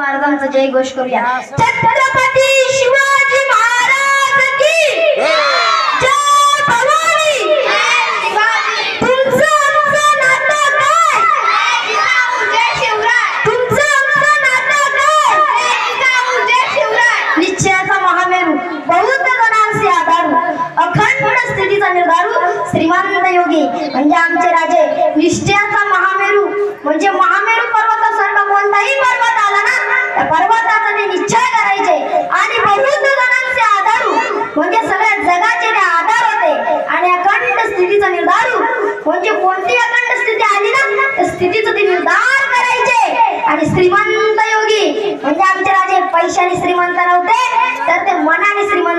महाराजांचा जय घोष करूया. छत्रपती शिवाजी महाराज की? जय भवानी. तुमचं आमचं नातं काय? तुमचं आमचं नातं काय? निश्चयाचा महामेरू बौद्ध गणांचे आधारू अखंड स्थितीचा निर्धारू श्रीमंत योगी. म्हणजे आमचे राजे निश्चयाचा महामेरू म्हणजे महामेरू पर्वतासारखा कोणताही पर्वत आला ना त्या पर्वताचा ते निश्चय करायचे आणि बहुत गणांचे आधारू म्हणजे सगळ्या जगाचे ते आधार होते. आणि अखंड स्थितीचा निर्धारू म्हणजे कोणती अखंड स्थिती आली ना त्या स्थितीचं ते निर्धार करायचे. आणि श्रीमंत योगी म्हणजे आमचे राजे पैशाने श्रीमंत नव्हते तर ते मनाने श्रीमंत